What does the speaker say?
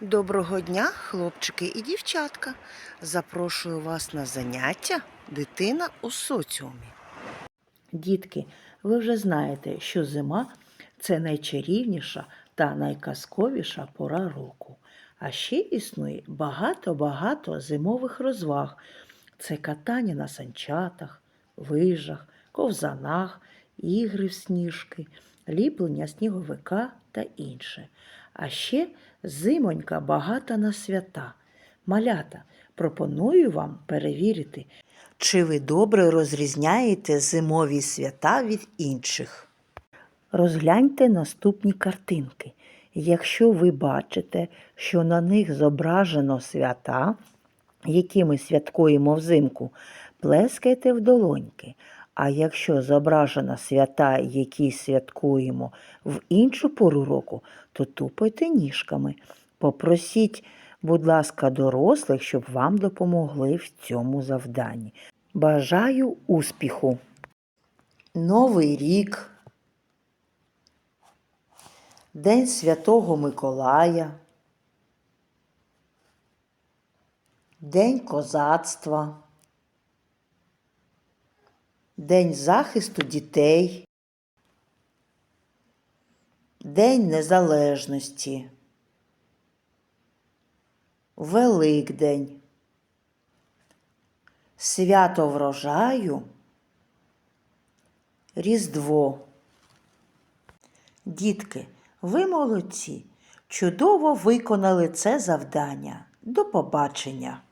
Доброго дня, хлопчики і дівчатка. Запрошую вас на заняття Дитина у соціумі. Дітки, ви вже знаєте, що зима це найчарівніша та найказковіша пора року. А ще існує багато-багато зимових розваг. Це катання на санчатах, лижах, ковзанах, ігри в сніжки, ліплення сніговика та інше. А ще зимонька багата на свята. Малята, пропоную вам перевірити, чи ви добре розрізняєте зимові свята від інших. Розгляньте наступні картинки. Якщо ви бачите, що на них зображено свята, які ми святкуємо взимку, плескайте в долоньки. А якщо зображено свята, які святкуємо в іншу пору року, то тупайте ніжками. Попросіть, будь ласка, дорослих, щоб вам допомогли в цьому завданні. Бажаю успіху! Новий рік, День Святого Миколая, День козацтва, День захисту дітей, День Незалежності, Великдень, Свято врожаю, Різдво. Дітки, ви молодці, чудово виконали це завдання. До побачення!